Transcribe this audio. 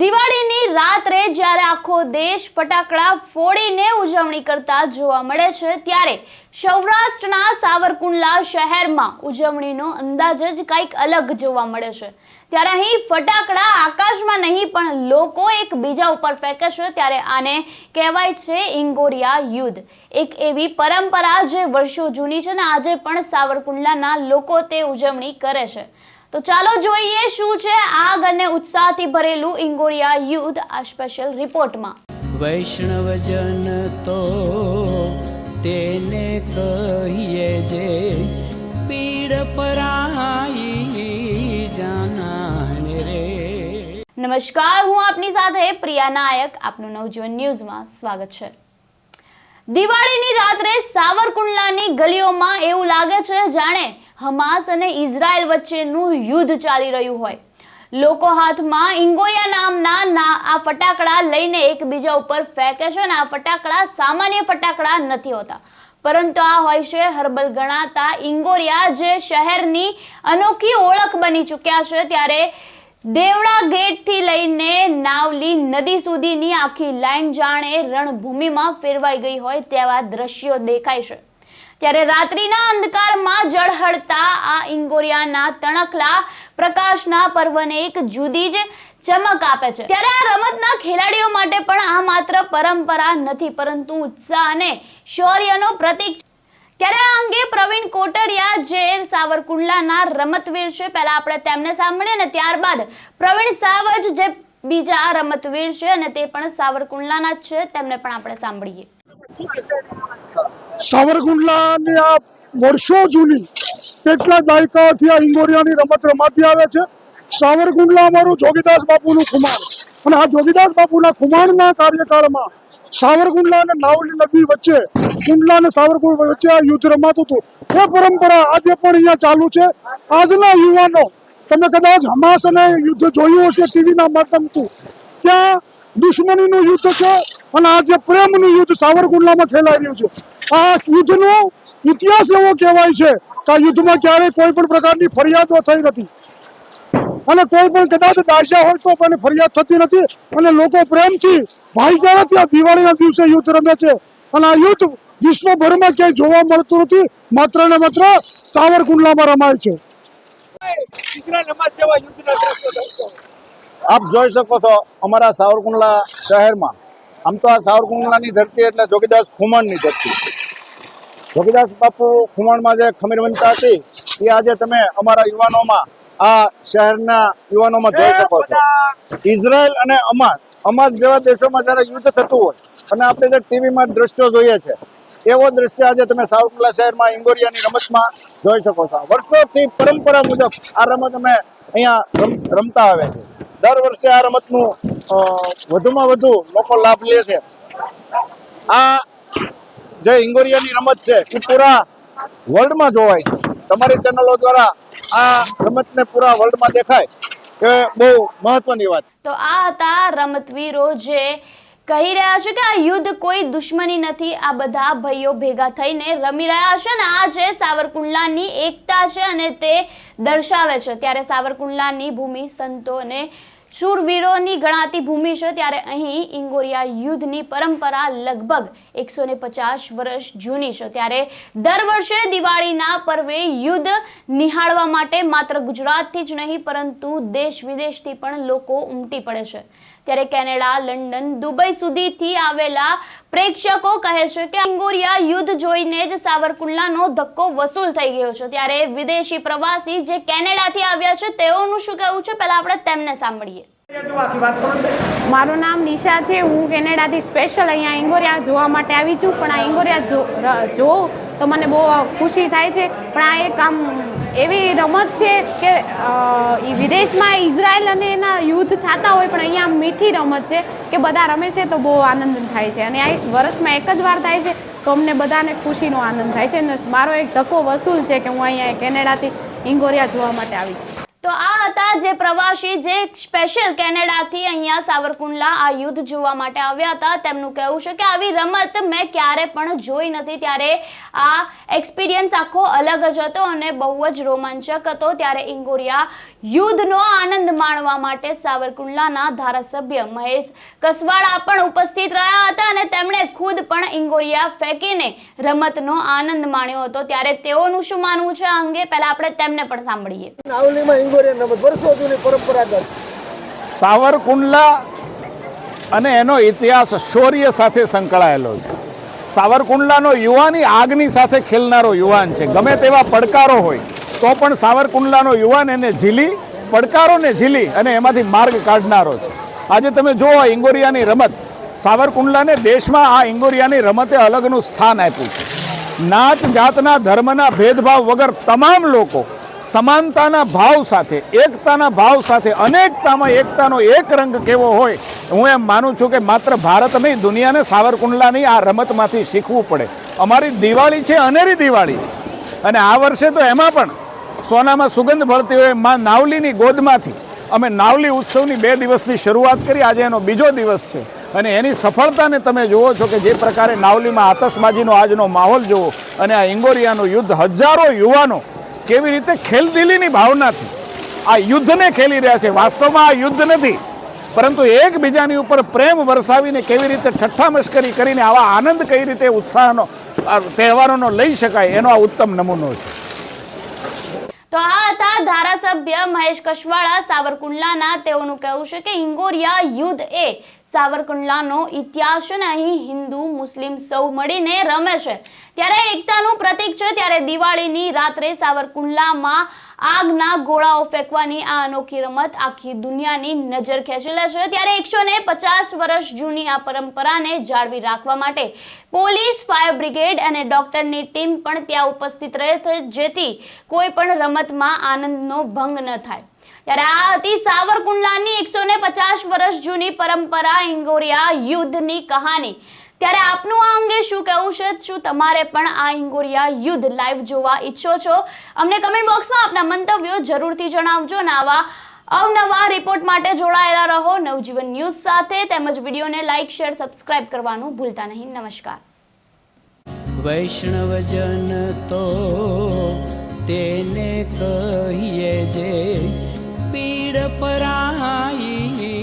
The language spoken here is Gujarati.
દિવાળીની રાત્રે જ્યારે આખો દેશ ફટાકડા ફોડીને ઉજવણી કરતા જોવા મળે છે, ત્યારે સૌરાષ્ટ્રના સાવરકુંડલા શહેરમાં ઉજવણીનો અંદાજ જ કંઈક અલગ જોવા મળે છે. ત્યારે અહીં ફટાકડા આકાશમાં નહીં, પણ લોકો એકબીજા ઉપર ફેંકે છે. ત્યારે આને કહેવાય છે ઇંગોરિયા યુદ્ધ. એક એવી પરંપરા જે વર્ષો જૂની છે ને, આજે પણ સાવરકુંડલાના લોકો તે ઉજવણી કરે છે. તો ચાલો જોઈએ શું છે આગ અને ઉત્સાહથી ભરેલું ઇંગોરિયા યુદ્ધ આ સ્પેશિયલ રિપોર્ટમાં વૈષ્ણવજન તો તેને કહીએ જે પીડ પરાઈ જાનાને રે. નમસ્કાર હું આપની સાથે પ્રિયા નાયક. આપનું નવજીવન ન્યૂઝમાં સ્વાગત છે. દિવાળીની રાત્રે સાવરકુંડલાની ગલીઓમાં એવું લાગે છે જાણે હમાસ અને ઇઝરાયલ વચ્ચેનું યુદ્ધ ચાલી રહ્યું હોય. લોકો હાથમાં ઇંગોયા નામના ના આ ફટાકડા લઈને એકબીજા ઉપર ફેંકે છે અને આ ફટાકડા સામાન્ય ફટાકડા નથી હોતા. પરંતુ આ હોય છે હર્બલ ગણાતા ઇંગોરિયા જે શહેરની અનોખી ઓળખ બની ચૂક્યા છે ત્યારે દેવડા ગેટથી લઈને નાવલી નદી સુધીની આખી લાઈન જાણે રણભૂમિમાં ફેરવાઈ ગઈ હોય તેવા દ્રશ્યો દેખાય છે ત્યારે રાત્રિના અંધકારમાં જળહળતા આ ઇંગોરિયાના તણખલા પ્રકાશના પર્વને એક જુદી જ ચમક આપે છે ત્યારે આ રમતના ખેલાડીઓ માટે પણ આ માત્ર પરંપરા નથી, પરંતુ ઉત્સાહ અને શૌર્યનો પ્રતીક. ત્યારે આ અંગે પ્રવીણ કોટડિયા જે સાવરકુંડલાના રમતવીર છે. પહેલા આપણે તેમને સાંભળીએ અને ત્યારબાદ પ્રવીણ સાવજ જે બીજા રમતવીર છે અને તે પણ સાવરકુંડલાના છે, તેમને પણ આપણે સાંભળીએ. સાવરકુંડલાની આ વર્ષો જૂની કેટલા દાયકાથી આ ઇંગોરિયાની રમત રમાતી આવે છે. સાવરકુંડલા અમારું જોગીદાસ બાપુનું ખુમાણ. અને આ જોગીદાસ બાપુના ખુમાણના કાર્યકાળમાં સાવરકુંડલા અને નાવલી નદી વચ્ચે, કુંડલા અને સાવરકુંડલા વચ્ચે આ યુદ્ધ રમાતું હતું. એ પરંપરા આજે પણ અહીંયા ચાલુ છે. આજના યુવાનો, તમે કદાચ હમાસ અને યુદ્ધ જોયું હશે ટીવીના માધ્યમથી. ત્યાં દુશ્મનીનું યુદ્ધ છે અને આજે પ્રેમનું યુદ્ધ સાવરકુંડલામાં ખેલાઈ રહ્યું છે. આ યુદ્ધનો ઇતિહાસ એવો કહેવાય છે કે આ યુદ્ધમાં ક્યારેય કોઈ પણ પ્રકારની ફરિયાદો થઈ નથી. અને કોઈ પણ કદાચ દાસ્યા હોય તો પણ ફરિયાદ થતી નથી. અને લોકો પ્રેમથી ભાઈચારાથી ત્યાં દિવાળીના દિવસે યુદ્ધ રમે છે. અને આ યુદ્ધ વિશ્વભરમાં ક્યાંય જોવા મળતું નથી. માત્ર ને માત્ર સાવરકુંડલામાં રમાય છે. આપ જોઈ શકો છો અમારા સાવરકુંડલા શહેરમાં. આમ તો આ સાવરકુંડલાની ધરતી એટલે જોગીદાસ ખુમણની ધરતી. જોગીદાસ બાપુ ખુમણમાં જે ખમીર બનતા હતી એ આજે તમે અમારા યુવાનોમાં આ શહેરના યુવાનોમાં જોઈ શકો છો. ઇઝરાયલ અને અમાસ અમાસ જેવા દેશોમાં જ્યારે યુદ્ધ થતું હોય, અને આપણે જે ટીવીમાં દ્રશ્યો જોઈએ છે, એવો દ્રશ્ય આજે તમે સાવરકુંડલા શહેરમાં, ઇંગોરિયાની રમતમાં જોઈ શકો છો. વર્ષોથી પરંપરા મુજબ આ રમત અમે અહીંયા રમ- રમતા આવે છે. દર વર્ષે આ રમતનું વધુમાં વધુ લોકો લાભ લે છે. આ જે ઇંગોરિયાની રમત છે, એ પૂરા વર્લ્ડમાં જોવાય છે. તમારી ચેનલો દ્વારા આ રમતને પૂરા વર્લ્ડમાં દેખાય. બહુ મહત્વની વાત. તો આ હતા રમતવીરો જે કહી રહ્યા છે કે આ યુદ્ધ કોઈ દુશ્મની નથી, આ બધા ભાઈઓ ભેગા થઈને રમી રહ્યા છે ને આ જે સાવરકુંડલાની એકતા છે અને તે દર્શાવે છે. ત્યારે સાવરકુંડલાની ભૂમિ સંતો અને શૂરવીરોની ગણાતી ભૂમિ છે ત્યારે અહીં ઇંગોરિયા યુદ્ધની પરંપરા લગભગ એકસો પચાસ વર્ષ જૂની છે. ત્યારે દર વર્ષે દિવાળીના પર્વે યુદ્ધ નિહાળવા માટે માત્ર ગુજરાતથી જ નહીં, પરંતુ દેશ વિદેશથી પણ લોકો ઉમટી પડે છે. ત્યારે કેનેડા, લંડન, દુબઈ સુધીથી આવેલા પ્રેક્ષકો કહે છે કે અંગોરિયા યુદ્ધ જોઈને જ સાવરકુંડલાનો ધક્કો વસૂલ થઈ ગયો છે. ત્યારે વિદેશી પ્રવાસી જે કેનેડાથી આવ્યા છે, તેઓનું શું કહેવું છે? પહેલા આપણે તેમને સાંભળીએ. મારું નામ નિશા છે. હું કેનેડાથી સ્પેશિયલ અહીંયા ઇંગોરિયા જોવા માટે આવી છું. પણ આ ઇંગોરિયા જો તો મને બહુ ખુશી થાય છે. પણ આ એક આમ એવી રમત છે કે વિદેશમાં ઇઝરાયલ અને એના યુદ્ધ થતા હોય પણ અહીંયા મીઠી રમત છે કે બધા રમે છે તો બહુ આનંદ થાય છે. અને આ વર્ષમાં એક જ વાર થાય છે તો અમને બધાને ખુશીનો આનંદ થાય છે. અને મારો એક ધક્કો વસૂલ છે કે હું અહીંયા કેનેડાથી ઇંગોરિયા જોવા માટે આવી છું. તો આ હતા જે પ્રવાસી જે સ્પેશિયલ કેનેડાથી અહીંયા સાવરકુંડલા આ યુદ્ધ જોવા માટે આવ્યા હતા. તેમનું કહેવું છે કે આવી રમત મેં ક્યારે પણ જોઈ નથી. ત્યારે આ એક્સપિરિયન્સ આખો અલગ જ હતો અને બહુ જ રોમાંચક હતો. ત્યારે ઇંગોરિયા યુદ્ધનો આનંદ માણવા માટે સાવરકુંડલાના ધારાસભ્ય મહેશ કસવાડા પણ ઉપસ્થિત રહ્યા હતા અને તેમણે ખુદ પણ ઇંગોરિયા ફેંકીને રમતનો આનંદ માણ્યો હતો. ત્યારે તેઓનું શું માનવું છે આ અંગે? પહેલા આપણે તેમને પણ સાંભળીએ. સાવરકુંડલા અને એનો ઇતિહાસ શૌર્ય સાથે સંકળાયેલો છે. સાવરકુંડલાનો યુવાની આગની સાથે ખેલનારો યુવાન છે. ગમે તેવા પડકારો હોય, તો પણ સાવરકુંડલાનો યુવાન એને ઝીલી, પડકારોને ઝીલી અને એમાંથી માર્ગ કાઢનારો છે. આજે તમે જુઓ ઇંગોરિયાની રમત. સાવરકુંડલાને દેશમાં આ ઇંગોરિયાની રમતે અલગનું સ્થાન આપ્યું છે. નાત જાતના ધર્મના ભેદભાવ વગર તમામ લોકો સમાનતાના ભાવ સાથે, એકતાના ભાવ સાથે, અનેકતામાં એકતાનો એક રંગ કેવો હોય, હું એમ માનું છું કે માત્ર ભારત નહીં, દુનિયાને સાવરકુંડલાની આ રમતમાંથી શીખવું પડે. અમારી દિવાળી છે અનેરી દિવાળી. અને આ વર્ષે તો એમાં પણ સોનામાં સુગંધ ભળતી હોયમાં નાવલીની ગોદમાંથી. અમે નાવલી ઉત્સવની બે દિવસની શરૂઆત કરી, આજે એનો બીજો દિવસ છે. અને એની સફળતાને તમે જુઓ છો કે જે પ્રકારે નાવલીમાં આતશબાજીનો આજનો માહોલ જુઓ અને આ ઇંગોરિયાનું યુદ્ધ હજારો યુવાનો કેવી રીતે ખેલદિલીની ભાવનાથી? આ યુદ્ધને ખેલી રહ્યા છે. વાસ્તવમાં આ યુદ્ધ નથી. પરંતુ એકબીજાની ઉપર પ્રેમ વરસાવીને કેવી રીતે ઠઠ્ઠા કરીને આવા આનંદ કઈ રીતે ઉત્સાહનો તહેવારોનો લઈ શકાય એનો આ ઉત્તમ નમૂનો છે. તો આ હતા ધારાસભ્ય મહેશ કશવાળા સાવરકુંડલાના. તેઓનું કહેવું છે કે ઇંગોરિયા યુદ્ધ એ સાવરકુંડલાનો ઇતિહાસ છે ને, અહીં હિન્દુ, મુસ્લિમ સૌ મળીને રમે છે. ત્યારે એકતાનું પ્રતીક છે, ત્યારે દિવાળીની રાત્રે સાવરકુંડલામાં આગના ગોળાઓ ફેંકવાની આ અનોખી રમત આખી દુનિયાની નજર ખેંચી લે છે. ત્યારે એકસો ને પચાસ વર્ષ જૂની આ પરંપરાને જાળવી રાખવા માટે પોલીસ, ફાયર બ્રિગેડ અને ડોક્ટરની ટીમ પણ ત્યાં ઉપસ્થિત રહે છે, જેથી કોઈ પણ રમતમાં આનંદનો ભંગ ન થાય. ત્યારે આ હતી સાવરકુંડલાની એકસો ને પચાસ વર્ષ જૂની પરંપરા ઇંગોરિયા યુદ્ધની કહાની. ત્યારે આપનું આ અંગે શું કહેવું છે? શું તમારે પણ આ ઇંગોરિયા યુદ્ધ લાઈવ જોવા ઈચ્છો છો? અમને કમેન્ટ બોક્સમાં આપના મંતવ્યો જરૂરથી જણાવજો અને આવા અવનવા રિપોર્ટ માટે જોડાયેલા રહો. નવજીવન ન્યૂઝ સાથે તેમજ વિડીયોને લાઇક શેર સબસ્ક્રાઇબ કરવાનું ભૂલતા નહીં. નમસ્કાર. વૈષ્ણવજન તો તેને કહીએ જે પીડ પરાઈ